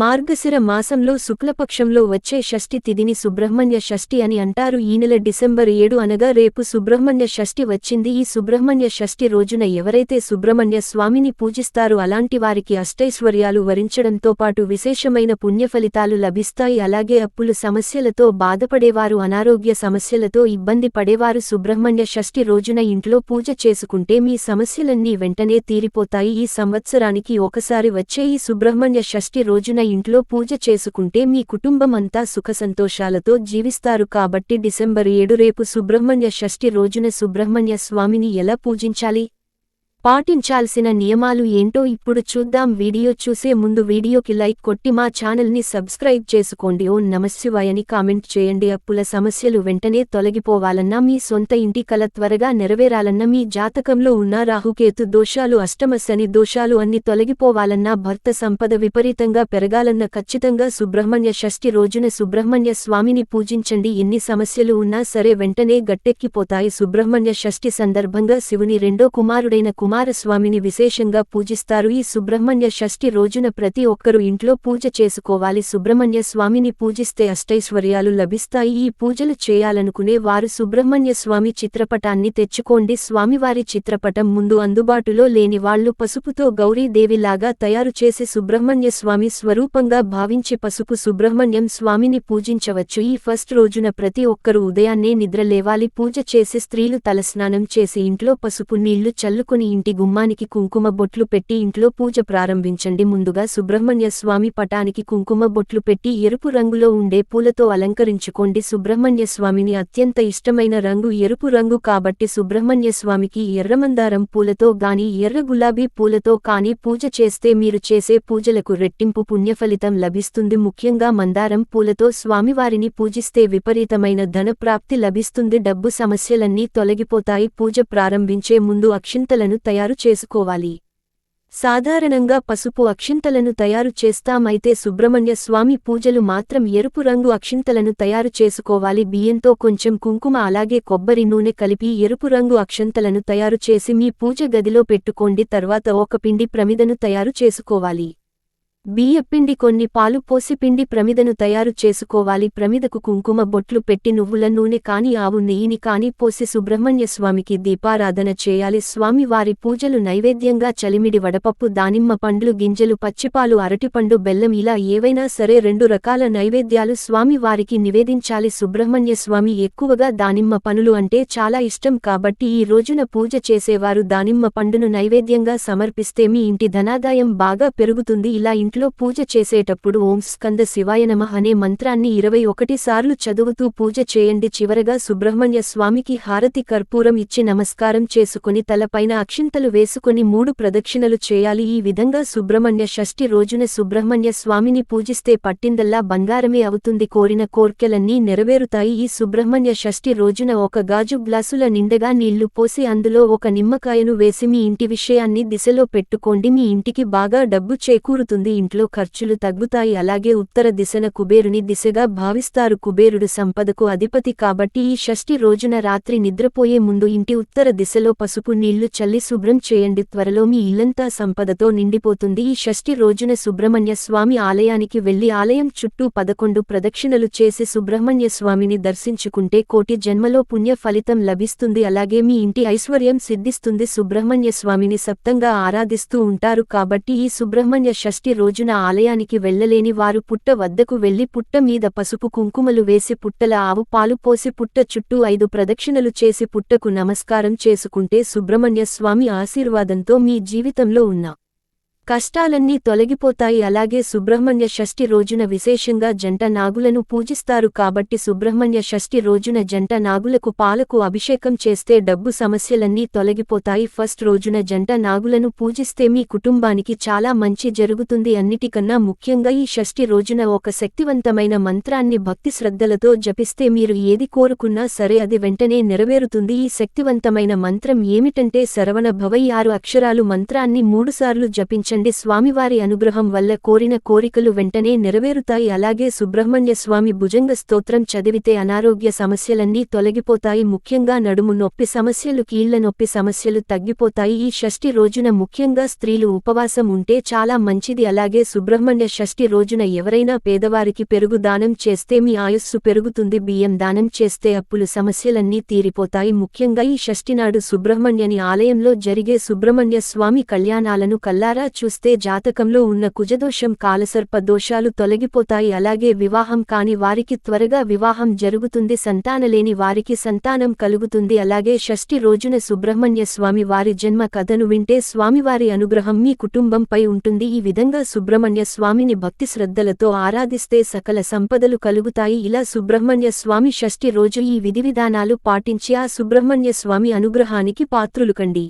మార్గశిర మాసంలో శుక్లపక్షంలో వచ్చే షష్ఠి తిథిని సుబ్రహ్మణ్య షష్ఠి అని అంటారు. ఈ నెల డిసెంబర్ ఏడు అనగా రేపు సుబ్రహ్మణ్య షష్ఠి వచ్చింది. ఈ సుబ్రహ్మణ్య షష్ఠి రోజున ఎవరైతే సుబ్రహ్మణ్య స్వామిని పూజిస్తారో అలాంటి వారికి అష్టైశ్వర్యాలు వరించడంతో పాటు విశేషమైన పుణ్యఫలితాలు లభిస్తాయి. అలాగే అప్పులు సమస్యలతో బాధపడేవారు అనారోగ్య సమస్యలతో ఇబ్బంది పడేవారు సుబ్రహ్మణ్య షష్ఠి రోజున ఇంట్లో పూజ చేసుకుంటే మీ సమస్యలన్నీ వెంటనే తీరిపోతాయి. ఈ సంవత్సరానికి ఒకసారి వచ్చే ఈ సుబ్రహ్మణ్య షష్ఠి రోజున ఇంట్లో పూజ చేసుకుంటే మీ కుటుంబం అంతా సుఖసంతోషాలతో జీవిస్తారు కాబట్టి డిసెంబర్ ఏడు రేపు సుబ్రహ్మణ్య షష్ఠి రోజున సుబ్రహ్మణ్య స్వామిని ఎలా పూజించాలి? పాటించాల్సిన నియమాలు ఏంటో ఇప్పుడు చూద్దాం. వీడియో చూసే ముందు వీడియోకి లైక్ కొట్టి మా ఛానల్ని సబ్స్క్రైబ్ చేసుకోండి. ఓ నమశివాయని కామెంట్ చేయండి. అప్పుల సమస్యలు వెంటనే తొలగిపోవాలన్నా మీ సొంత ఇంటి కల త్వరగా నెరవేరాలన్నా మీ జాతకంలో ఉన్న రాహుకేతు దోషాలు అష్టమ శని దోషాలు అన్ని తొలగిపోవాలన్నా భర్త సంపద విపరీతంగా పెరగాలన్న ఖచ్చితంగా సుబ్రహ్మణ్య షష్ఠి రోజున సుబ్రహ్మణ్య స్వామిని పూజించండి. ఎన్ని సమస్యలు ఉన్నా సరే వెంటనే గట్టెక్కిపోతాయి. సుబ్రహ్మణ్య షష్ఠి సందర్భంగా శివుని రెండో కుమారుడైన కుమారస్వామిని విశేషంగా పూజిస్తారు. ఈ సుబ్రహ్మణ్య షష్ఠి రోజున ప్రతి ఒక్కరూ ఇంట్లో పూజ చేసుకోవాలి. సుబ్రహ్మణ్య స్వామిని పూజిస్తే అష్టైశ్వర్యాలు లభిస్తాయి. ఈ పూజలు చేయాలనుకునే వారు సుబ్రహ్మణ్య స్వామి చిత్రపటాన్ని తెచ్చుకోండి. స్వామివారి చిత్రపటం ముందు అందుబాటులో లేని వాళ్ళు పసుపుతో గౌరీదేవిలాగా తయారు చేసి సుబ్రహ్మణ్య స్వామి స్వరూపంగా భావించి పసుపు సుబ్రహ్మణ్యం స్వామిని పూజించవచ్చు. ఈ ఫస్ట్ రోజున ప్రతి ఒక్కరూ ఉదయాన్నే నిద్రలేవాలి పూజ చేసి స్త్రీలు తలస్నానం చేసి ఇంట్లో పసుపు నీళ్ళు చల్లుకుని ఇంటి గుమ్మానికి కుంకుమ బొట్లు పెట్టి ఇంట్లో పూజ ప్రారంభించండి. ముందుగా సుబ్రహ్మణ్య స్వామి పటానికి కుంకుమ బొట్లు పెట్టి ఎరుపు రంగులో ఉండే పూలతో అలంకరించుకోండి. సుబ్రహ్మణ్య స్వామిని అత్యంత ఇష్టమైన రంగు ఎరుపు రంగు కాబట్టి సుబ్రహ్మణ్య స్వామికి ఎర్రమందారం పూలతో గాని ఎర్ర గులాబీ పూలతో కాని పూజ చేస్తే మీరు చేసే పూజలకు రెట్టింపు పుణ్యఫలితం లభిస్తుంది. ముఖ్యంగా మందారం పూలతో స్వామివారిని పూజిస్తే విపరీతమైన ధనప్రాప్తి లభిస్తుంది. డబ్బు సమస్యలన్నీ తొలగిపోతాయి. పూజ ప్రారంభించే ముందు అక్షింతలను తయారు చేసుకోవాలి. సాధారణంగా పసుపు అక్షింతలను తయారు చేస్తామైతే సుబ్రహ్మణ్య స్వామి పూజలు మాత్రం ఎరుపు రంగు అక్షింతలను తయారు చేసుకోవాలి. బియ్యంతో కొంచెం కుంకుమ అలాగే కొబ్బరి నూనె కలిపి ఎరుపు రంగు అక్షంతలను తయారు చేసి మీ పూజ గదిలో పెట్టుకోండి. తర్వాత ఒక పిండి ప్రమిదను తయారు చేసుకోవాలి. బియ్యపిండి కొన్ని పాలు పోసి పిండి ప్రమిదను తయారు చేసుకోవాలి. ప్రమిదకు కుంకుమ బొట్లు పెట్టి నువ్వుల నూనె కాని ఆవు నెయ్యిని కాని పోసి సుబ్రహ్మణ్య స్వామికి దీపారాధన చేయాలి. స్వామి వారి పూజలు నైవేద్యంగా చలిమిడి వడపప్పు దానిమ్మ పండ్లు గింజలు పచ్చిపాలు అరటిపండు బెల్లం ఇలా ఏవైనా సరే రెండు రకాల నైవేద్యాలు స్వామి వారికి నివేదించాలి. సుబ్రహ్మణ్య స్వామి ఎక్కువగా దానిమ్మ పనులు అంటే చాలా ఇష్టం కాబట్టి ఈ రోజున పూజ చేసేవారు దానిమ్మ పండును నైవేద్యంగా సమర్పిస్తే మీ ఇంటి ధనాదాయం బాగా పెరుగుతుంది. ఇలా ఇంట్లో పూజ చేసేటప్పుడు ఓం స్కంద శివాయనమ అనే మంత్రాన్ని ఇరవై ఒకటి సార్లు చదువుతూ పూజ చేయండి. చివరగా సుబ్రహ్మణ్య స్వామికి హారతి కర్పూరం ఇచ్చి నమస్కారం చేసుకుని తలపైన అక్షింతలు వేసుకుని మూడు ప్రదక్షిణలు చేయాలి. ఈ విధంగా సుబ్రహ్మణ్య షష్ఠి రోజున సుబ్రహ్మణ్య స్వామిని పూజిస్తే పట్టిందల్లా బంగారమే అవుతుంది. కోరిన కోర్కెలన్నీ నెరవేరుతాయి. ఈ సుబ్రహ్మణ్య షష్ఠి రోజున ఒక గాజు గ్లాసుల నిండగా నీళ్ళు పోసి అందులో ఒక నిమ్మకాయను వేసి మీ ఇంటి విషయాన్ని దిశలో పెట్టుకోండి. మీ ఇంటికి బాగా డబ్బు చేకూరుతుంది. ఇంట్లో ఖర్చులు తగ్గుతాయి. అలాగే ఉత్తర దిశన కుబేరుని దిశగా భావిస్తారు. కుబేరుడు సంపదకు అధిపతి కాబట్టి ఈ షష్ఠి రోజున రాత్రి నిద్రపోయే ముందు ఇంటి ఉత్తర దిశలో పసుపు నీళ్ళు చల్లి శుభ్రం చేయండి. త్వరలో మీ ఇల్లంతా సంపదతో నిండిపోతుంది. ఈ షష్ఠి రోజున సుబ్రహ్మణ్య స్వామి ఆలయానికి వెళ్ళి ఆలయం చుట్టూ పదకొండు ప్రదక్షిణలు చేసి సుబ్రహ్మణ్య స్వామిని దర్శించుకుంటే కోటి జన్మలో పుణ్య ఫలితం లభిస్తుంది. అలాగే మీ ఇంటి ఐశ్వర్యం సిద్ధిస్తుంది. సుబ్రహ్మణ్య స్వామిని సప్తంగా ఆరాధిస్తూ ఉంటారు కాబట్టి ఈ సుబ్రహ్మణ్య షష్ఠి రోజున ఆలయానికి వెళ్ళలేని వారు పుట్ట వద్దకు వెళ్ళి పుట్ట మీద పసుపు కుంకుమలు వేసి పుట్టల ఆవు పాలు పోసి పుట్ట చుట్టూ ఐదు ప్రదక్షిణలు చేసి పుట్టకు నమస్కారం చేసుకుంటే సుబ్రహ్మణ్య స్వామి ఆశీర్వాదంతో మీ జీవితంలో ఉన్న. కష్టాలన్నీ తొలగిపోతాయి. అలాగే సుబ్రహ్మణ్య షష్ఠి రోజున విశేషంగా జంట నాగులను పూజిస్తారు. కాబట్టి సుబ్రహ్మణ్య షష్ఠి రోజున జంట నాగులకు పాలకు అభిషేకం చేస్తే డబ్బు సమస్యలన్నీ తొలగిపోతాయి. ఫస్ట్ రోజున జంట నాగులను పూజిస్తే మీ కుటుంబానికి చాలా మంచి జరుగుతుంది. అన్నిటికన్నా ముఖ్యంగా ఈ షష్ఠి రోజున ఒక శక్తివంతమైన మంత్రాన్ని భక్తి శ్రద్ధలతో జపిస్తే మీరు ఏది కోరుకున్నా సరే అది వెంటనే నెరవేరుతుంది. ఈ శక్తివంతమైన మంత్రం ఏమిటంటే శరవణ భవై ఆరు అక్షరాలు మంత్రాన్ని మూడుసార్లు జపించ ఆచరించండి స్వామివారి అనుగ్రహం వల్ల కోరిన కోరికలు వెంటనే నెరవేరుతాయి. అలాగే సుబ్రహ్మణ్య స్వామి భుజంగ స్తోత్రం చదివితే అనారోగ్య సమస్యలన్నీ తొలగిపోతాయి. ముఖ్యంగా నడుము నొప్పి సమస్యలు కీళ్ళ నొప్పి సమస్యలు తగ్గిపోతాయి. ఈ షష్ఠి రోజున ముఖ్యంగా స్త్రీలు ఉపవాసం ఉంటే చాలా మంచిది. అలాగే సుబ్రహ్మణ్య షష్ఠి రోజున ఎవరైనా పేదవారికి పెరుగు దానం చేస్తే మీ ఆయుస్సు పెరుగుతుంది. బియ్యం దానం చేస్తే అప్పులు సమస్యలన్నీ తీరిపోతాయి. ముఖ్యంగా ఈ షష్ఠినాడు సుబ్రహ్మణ్యని ఆలయంలో జరిగే సుబ్రహ్మణ్య స్వామి కళ్యాణాలను కల్లారా చూస్తే జాతకంలో ఉన్న కుజదోషం కాలసర్ప దోషాలు తొలగిపోతాయి. అలాగే వివాహం కాని వారికి త్వరగా వివాహం జరుగుతుంది. సంతానలేని వారికి సంతానం కలుగుతుంది. అలాగే షష్ఠి రోజున సుబ్రహ్మణ్య స్వామి వారి జన్మ కథను వింటే స్వామివారి అనుగ్రహం మీ కుటుంబంపై ఉంటుంది. ఈ విధంగా సుబ్రహ్మణ్య స్వామిని భక్తి శ్రద్ధలతో ఆరాధిస్తే సకల సంపదలు కలుగుతాయి. ఇలా సుబ్రహ్మణ్య స్వామి షష్ఠి రోజు ఈ విధివిధానాలు పాటించి ఆ సుబ్రహ్మణ్య స్వామి అనుగ్రహానికి పాత్రులు కండి.